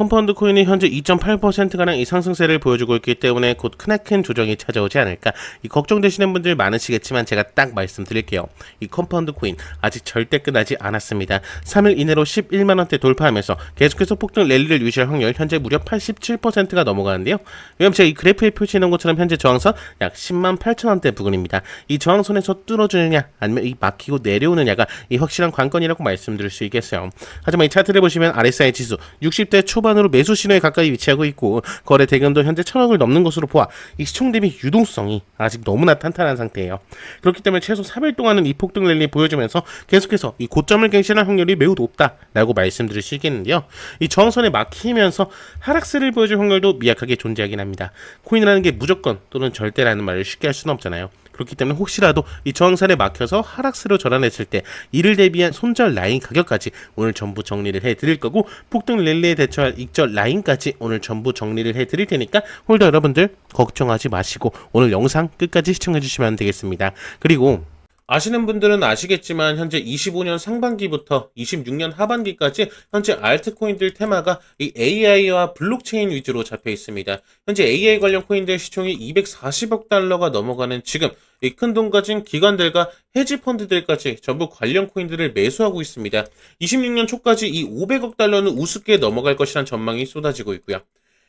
컴파운드 코인이 현재 2.8%가량 이 상승세를 보여주고 있기 때문에 곧 크나큰 조정이 찾아오지 않을까 이 걱정되시는 분들 많으시겠지만 제가 딱 말씀드릴게요. 이 컴파운드 코인 아직 절대 끝나지 않았습니다. 3일 이내로 11만원대 돌파하면서 계속해서 폭등 랠리를 유지할 확률 현재 무려 87%가 넘어가는데요. 왜냐면 제가 이 그래프에 표시해놓은 것처럼 현재 저항선 약 10만 8천원대 부근입니다. 이 저항선에서 뚫어주느냐 아니면 이 막히고 내려오느냐가 이 확실한 관건이라고 말씀드릴 수 있겠어요. 하지만 이 차트를 보시면 RSI 지수 60대 초반 으로 매수 신호에 가까이 위치하고 있고 거래 대금도 현재 천억을 넘는 것으로 보아 이 시총 대비 유동성이 아직 너무나 탄탄한 상태예요. 그렇기 때문에 최소 3일 동안은 이 폭등 랠리 보여주면서 계속해서 이 고점을 갱신할 확률이 매우 높다라고 말씀드릴 수 있겠는데요. 이 저항선에 막히면서 하락세를 보여줄 확률도 미약하게 존재하긴 합니다. 코인이라는 게 무조건 또는 절대라는 말을 쉽게 할 수는 없잖아요. 그렇기 때문에 혹시라도 이 저항선에 막혀서 하락세로 전환했을 때 이를 대비한 손절 라인 가격까지 오늘 전부 정리를 해 드릴 거고 폭등 랠리에 대처할 익절 라인까지 오늘 전부 정리를 해 드릴 테니까 홀더 여러분들 걱정하지 마시고 오늘 영상 끝까지 시청해 주시면 되겠습니다. 그리고 아시는 분들은 아시겠지만 현재 25년 상반기부터 26년 하반기까지 현재 알트코인들 테마가 이 AI와 블록체인 위주로 잡혀 있습니다. 현재 AI 관련 코인들 시총이 240억 달러가 넘어가는 지금 이 큰 돈 가진 기관들과 헤지 펀드들까지 전부 관련 코인들을 매수하고 있습니다. 26년 초까지 이 500억 달러는 우습게 넘어갈 것이란 전망이 쏟아지고 있고요.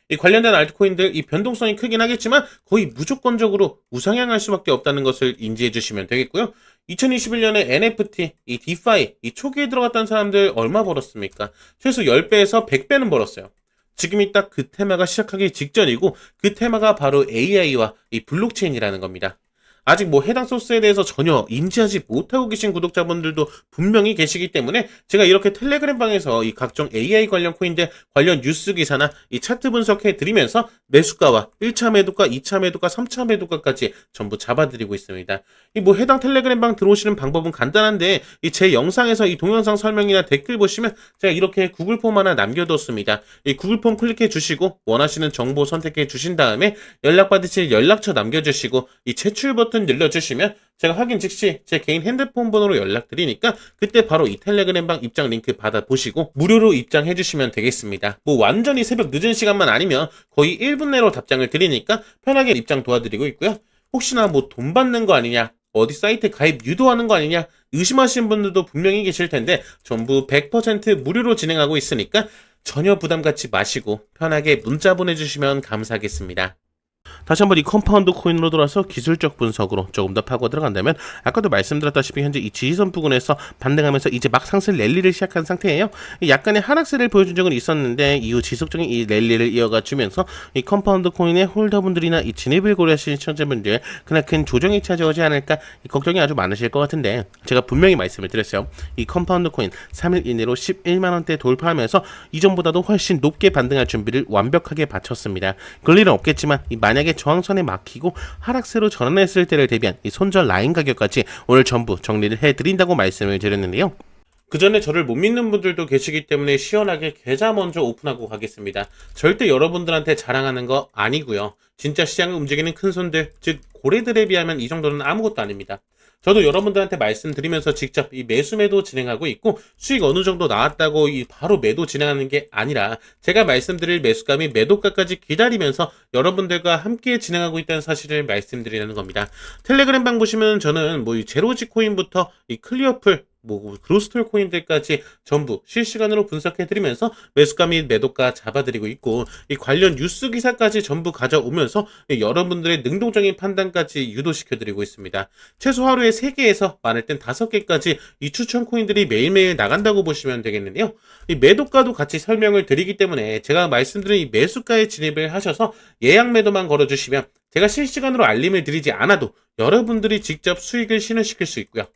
이 관련된 알트코인들 이 변동성이 크긴 하겠지만 거의 무조건적으로 우상향할 수밖에 없다는 것을 인지해 주시면 되겠고요. 2021년에 NFT, 이 디파이, 이 초기에 들어갔던 사람들 얼마 벌었습니까? 최소 10배에서 100배는 벌었어요. 지금이 딱 그 테마가 시작하기 직전이고 그 테마가 바로 AI와 이 블록체인이라는 겁니다. 아직 뭐 해당 소스에 대해서 전혀 인지하지 못하고 계신 구독자분들도 분명히 계시기 때문에 제가 이렇게 텔레그램 방에서 이 각종 AI 관련 코인들 관련 뉴스 기사나 이 차트 분석해 드리면서 매수가와 1차 매도가, 2차 매도가, 3차 매도가까지 전부 잡아드리고 있습니다. 이 뭐 해당 텔레그램 방 들어오시는 방법은 간단한데 이 제 영상에서 이 동영상 설명이나 댓글 보시면 제가 이렇게 구글 폼 하나 남겨뒀습니다. 이 구글 폼 클릭해 주시고 원하시는 정보 선택해 주신 다음에 연락 받으실 연락처 남겨주시고 이 제출 버튼 눌러주시면 제가 확인 즉시 제 개인 핸드폰 번호로 연락드리니까 그때 바로 이 텔레그램 방 입장 링크 받아보시고 무료로 입장해 주시면 되겠습니다. 뭐 완전히 새벽 늦은 시간만 아니면 거의 1분 내로 답장을 드리니까 편하게 입장 도와드리고 있고요. 혹시나 뭐 돈 받는 거 아니냐 어디 사이트 가입 유도하는 거 아니냐 의심하시는 분들도 분명히 계실 텐데 전부 100% 무료로 진행하고 있으니까 전혀 부담 갖지 마시고 편하게 문자 보내주시면 감사하겠습니다. 다시 한번 이 컴파운드 코인으로 돌아서 기술적 분석으로 조금 더 파고 들어간다면 아까도 말씀드렸다시피 현재 이 지지선 부근에서 반등하면서 이제 막 상승 랠리를 시작한 상태예요. 약간의 하락세를 보여준 적은 있었는데 이후 지속적인 이 랠리를 이어가 주면서 이 컴파운드 코인의 홀더분들이나 이 진입을 고려하시는 시청자분들 그날 큰 조정이 찾아오지 않을까 이 걱정이 아주 많으실 것 같은데 제가 분명히 말씀을 드렸어요. 이 컴파운드 코인 3일 이내로 11만 원대 돌파하면서 이전보다도 훨씬 높게 반등할 준비를 완벽하게 바쳤습니다. 그럴 일은 없겠지만 이 만약에 저항선에 막히고 하락세로 전환했을 때를 대비한 이 손절 라인 가격까지 오늘 전부 정리를 해드린다고 말씀을 드렸는데요. 그 전에 저를 못 믿는 분들도 계시기 때문에 시원하게 계좌 먼저 오픈하고 가겠습니다. 절대 여러분들한테 자랑하는 거 아니고요. 진짜 시장을 움직이는 큰 손들, 즉 고래들에 비하면 이 정도는 아무것도 아닙니다. 저도 여러분들한테 말씀드리면서 직접 이 매수 매도 진행하고 있고 수익 어느 정도 나왔다고 이 바로 매도 진행하는 게 아니라 제가 말씀드릴 매수가 및 매도가까지 기다리면서 여러분들과 함께 진행하고 있다는 사실을 말씀드리는 겁니다. 텔레그램 방 보시면 저는 뭐 이 제로지 코인부터 이 클리어풀 뭐 그로스톨 코인들까지 전부 실시간으로 분석해드리면서 매수가 및 매도가 잡아드리고 있고 이 관련 뉴스 기사까지 전부 가져오면서 이 여러분들의 능동적인 판단까지 유도시켜드리고 있습니다. 최소 하루에 3개에서 많을 땐 5개까지 이 추천 코인들이 매일매일 나간다고 보시면 되겠는데요. 이 매도가도 같이 설명을 드리기 때문에 제가 말씀드린 이 매수가에 진입을 하셔서 예약 매도만 걸어주시면 제가 실시간으로 알림을 드리지 않아도 여러분들이 직접 수익을 실현시킬 수 있고요.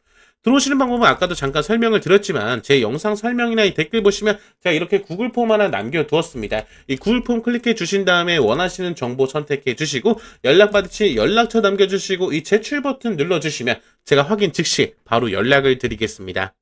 들어오시는 방법은 아까도 잠깐 설명을 드렸지만 제 영상 설명이나 이 댓글 보시면 제가 이렇게 구글 폼 하나 남겨두었습니다. 이 구글 폼 클릭해 주신 다음에 원하시는 정보 선택해 주시고 연락 받으실 연락처 남겨주시고 이 제출 버튼 눌러주시면 제가 확인 즉시 바로 연락을 드리겠습니다.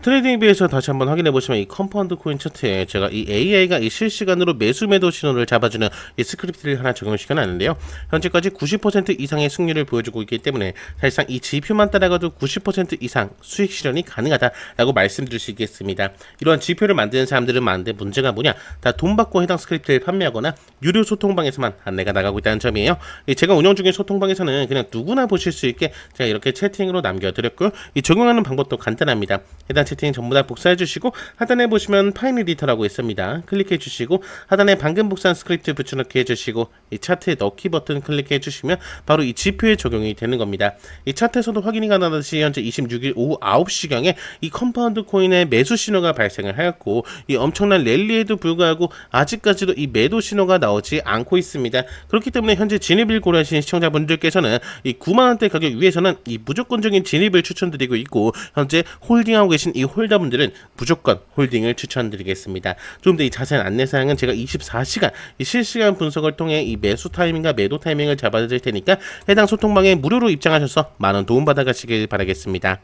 트레이딩 비에서 다시 한번 확인해 보시면 이 컴파운드 코인 차트에 제가 이 AI가 이 실시간으로 매수 매도 신호를 잡아주는 이 스크립트를 하나 적용시켜 놨는데요. 현재까지 90% 이상의 승률을 보여주고 있기 때문에 사실상 이 지표만 따라가도 90% 이상 수익 실현이 가능하다라고 말씀드릴 수 있겠습니다. 이러한 지표를 만드는 사람들은 많은데 문제가 뭐냐? 다 돈 받고 해당 스크립트를 판매하거나 유료 소통방에서만 안내가 나가고 있다는 점이에요. 이 제가 운영 중인 소통방에서는 그냥 누구나 보실 수 있게 제가 이렇게 채팅으로 남겨드렸고요. 이 적용하는 방법도 간단합니다. 해당 채팅 전부 다 복사해 주시고 하단에 보시면 파일 에디터라고 있습니다. 클릭해 주시고 하단에 방금 복사한 스크립트 붙여넣기 해 주시고 이 차트에 넣기 버튼 클릭해 주시면 바로 이 지표에 적용이 되는 겁니다. 이 차트에서도 확인이 가능하듯이 현재 26일 오후 9시경에 이 컴파운드 코인의 매수 신호가 발생을 하였고 이 엄청난 랠리에도 불구하고 아직까지도 이 매도 신호가 나오지 않고 있습니다. 그렇기 때문에 현재 진입을 고려하신 시청자분들께서는 이 9만 원대 가격 위에서는 이 무조건적인 진입을 추천드리고 있고 현재 홀딩하고 계신 이 홀더분들은 무조건 홀딩을 추천드리겠습니다. 좀 더 이 자세한 안내 사항은 제가 24시간 이 실시간 분석을 통해 이 매수 타이밍과 매도 타이밍을 잡아드릴 테니까 해당 소통방에 무료로 입장하셔서 많은 도움 받아가시길 바라겠습니다.